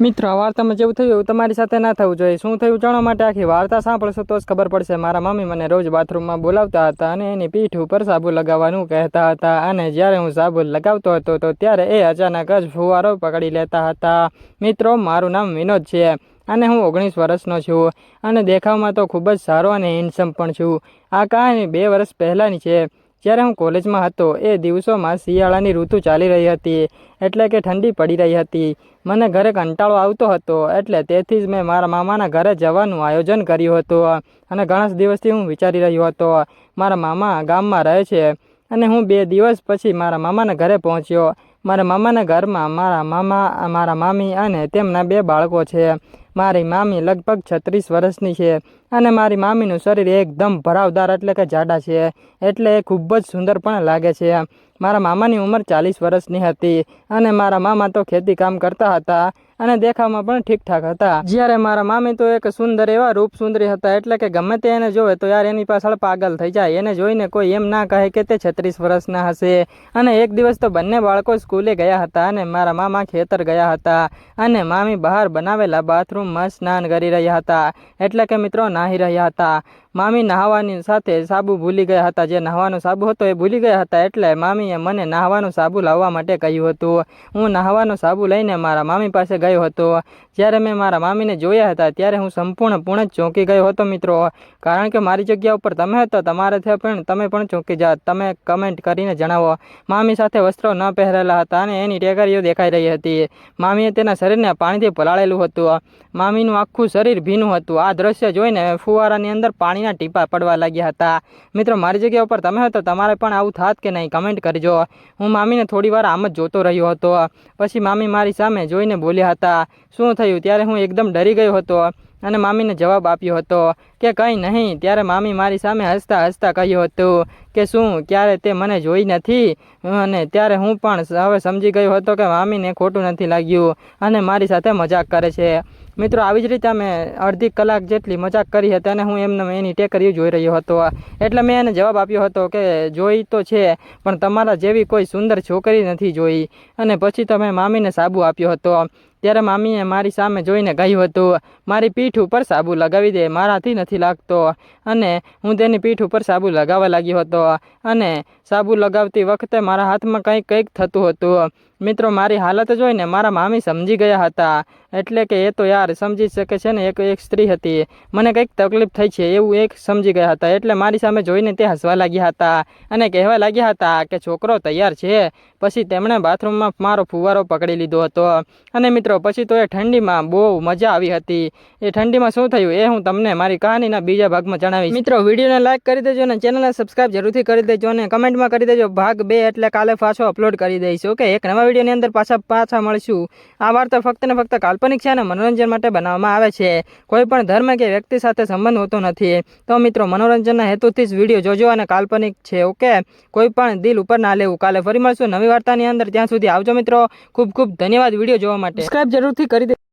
મિત્રો, આ વાર્તામાં જેવું થયું એવું તમારી સાથે ના થવું જોઈએ. શું થયું જાણવા માટે આખી વાર્તા સાંભળશો તો જ ખબર પડશે. મારા મમ્મી મને રોજ બાથરૂમમાં બોલાવતા હતા અને એની પીઠ ઉપર સાબુ લગાવવાનું કહેતા હતા. અને જ્યારે હું સાબુ લગાવતો હતો તો ત્યારે એ અચાનક જ ફુવારો પકડી લેતા હતા. મિત્રો, મારું નામ વિનોદ છે અને હું ઓગણીસ વર્ષનો છું અને દેખાવમાં તો ખૂબ જ સારો અને હેન્ડસમ પણ છું. આ કહાની બે વર્ષ પહેલાંની છે. જ્યારે હું કોલેજમાં હતો, એ દિવસોમાં શિયાળાની ઋતુ ચાલી રહી હતી, એટલે કે ઠંડી પડી રહી હતી. મને ઘરે કંટાળો આવતો હતો, એટલે તેથી જ મેં મારા મામાના ઘરે જવાનું આયોજન કર્યું હતું. અને ઘણા દિવસથી હું વિચારી રહ્યો હતો, મારા મામા ગામમાં રહે છે. અને હું બે દિવસ પછી મારા મામાના ઘરે પહોંચ્યો. મારા મામાના ઘરમાં મારા મામા, મારા મામી અને તેમના બે બાળકો છે. મારી મામી લગભગ છત્રીસ વર્ષની છે. અને મારી મામીનું શરીર એકદમ ભરાવદાર એટલે કે જાડા છે. એટલે એ ખૂબ જ સુંદર પણ લાગે છે. મારા મામાની ઉંમર ચાલીસ વર્ષની હતી અને મારા મામા તો ખેતી કામ કરતા હતા અને દેખાવમાં પણ ઠીકઠાક હતા. જ્યારે મારા મામી તો એક સુંદર એવા રૂપ સુંદરી હતા એટલે કે ગમે તે એને જોવે તો યાર એની પાછળ પાગલ થઈ જાય. એને જોઈને કોઈ એમ ના કહે કે તે છત્રીસ વર્ષના હશે. અને એક દિવસ તો બંને બાળકો સ્કૂલે ગયા હતા અને મારા મામા ખેતર ગયા હતા અને મામી બહાર બનાવેલા બાથરૂમમાં સ્નાન કરી રહ્યા હતા. એટલે કે મિત્રો નાહી રહ્યા હતા. મામી નહાવાની સાથે સાબુ ભૂલી ગયા હતા. જે નહાવાનો સાબુ હતો એ ભૂલી ગયા હતા એટલે મામીએ મને નહાવાનું સાબુ લાવવા માટે કહ્યું હતું. હું નહાવાનો સાબુ લઈને મારા મામી પાસે ગયો હતો. જ્યારે મેં મારા મામીને જોયા હતા ત્યારે હું સંપૂર્ણપૂર્ણ જ ચોંકી ગયો હતો મિત્રો. કારણ કે મારી જગ્યા ઉપર તમે હતો તમારાથી પણ તમે પણ ચોંકી જાત. તમે કમેન્ટ કરીને જણાવો. મામી સાથે વસ્ત્રો ન પહેરેલા હતા અને એની ટેકરીઓ દેખાઈ રહી હતી. મામીએ તેના શરીરને પાણીથી પલાળેલું હતું. મામીનું આખું શરીર ભીનું હતું. આ દ્રશ્ય જોઈને ફુવારાની અંદર પાણીના ટીપા પડવા લાગ્યા હતા. મિત્રો, મારી જગ્યા ઉપર તમે હતો તમારે પણ આવું થાત કે નહીં, કમેન્ટ કરજો. હું મામીને થોડી વાર આમ જ જોતો રહ્યો હતો. પછી મામી મારી સામે જોઈને બોલ્યા હતા, શું થયું? ત્યારે હું એકદમ ડરી ગયો હતો. અને મામીને જવાબ આપ્યો હતો કે કંઈ નહીં, ત્યારે મામી મારી સામે હસતા હસતા કહ્યું હતું કે શું, ક્યારે તે મને જોઈ નથી? અને ત્યારે હું પણ હવે સમજી ગયો હતો કે મામીને ખોટું નથી લાગ્યું અને મારી સાથે મજાક કરે છે. મિત્રો, આવી જ રીતે અમે અડધી કલાક જેટલી મજાક કરી હતી અને હું એમને એની ટેકરીઓ જોઈ રહ્યો હતો. એટલે મેં એને જવાબ આપ્યો હતો કે જોઈ તો છે, પણ તમારા જેવી કોઈ સુંદર છોકરી નથી જોઈ. અને પછી તો મેં મામીને સાબુ આપ્યો હતો. ત્યારે મામીએ મારી સામે જોઈને કહ્યું હતું, મારી પીઠ ઉપર સાબુ લગાવી દે, મારાથી નથી લાગતો. અને હું તેની પીઠ ઉપર સાબુ લગાવવા લાગ્યો હતો. અને સાબુ લગાવતી વખતે મારા હાથમાં કંઈક કંઈક થતું હતું. મિત્રો, મારી હાલત જોઈને મારા મામી સમજી ગયા હતા. એટલે કે એ તો યાર સમજી શકે છે ને, એક એક સ્ત્રી હતી. મને કંઈક તકલીફ થઈ છે એવું એક સમજી ગયા હતા. એટલે મારી સામે જોઈને તે હસવા લાગ્યા હતા અને કહેવા લાગ્યા હતા કે છોકરો તૈયાર છે. પછી તેમણે બાથરૂમમાં મારો ફુવારો પકડી લીધો હતો. અને મિત્રો, પછી તો એ ઠંડીમાં બહુ મજા આવી હતી. એ ઠંડીમાં શું થયું એ હું તમને મારી કહાનીના બીજા ભાગમાં જણાવીશ. મિત્રો, વિડીયોને લાઈક કરી દેજો અને ચેનલને સબસ્ક્રાઇબ જરૂરથી કરી દેજો અને કમેન્ટમાં કરી દેજો. ભાગ બે એટલે કાલે પાછો અપલોડ કરી દઈશ. ઓકે, એક નવા વિડીયોની અંદર પાછા પાછા મળશું. આ વાર્તા ફક્ત ને ફક્ત કાલ્પનિક છે અને મનોરંજન માટે બનાવવામાં આવે છે. કોઈ પણ ધર્મ કે વ્યક્તિ સાથે સંબંધ હોતો નથી. તો મિત્રો, મનોરંજનના હેતુથી જ વીડિયો જોજો અને કાલ્પનિક છે, ઓકે? કોઈ પણ દિલ ઉપર ના લેવું. કાલે ફરી મળશું નવી વાર્તાની અંદર. ત્યાં સુધી આવજો મિત્રો. ખૂબ ખૂબ ધન્યવાદ વીડિયો જોવા માટે. સબસ્ક્રાઇબ જરૂરથી કરી દે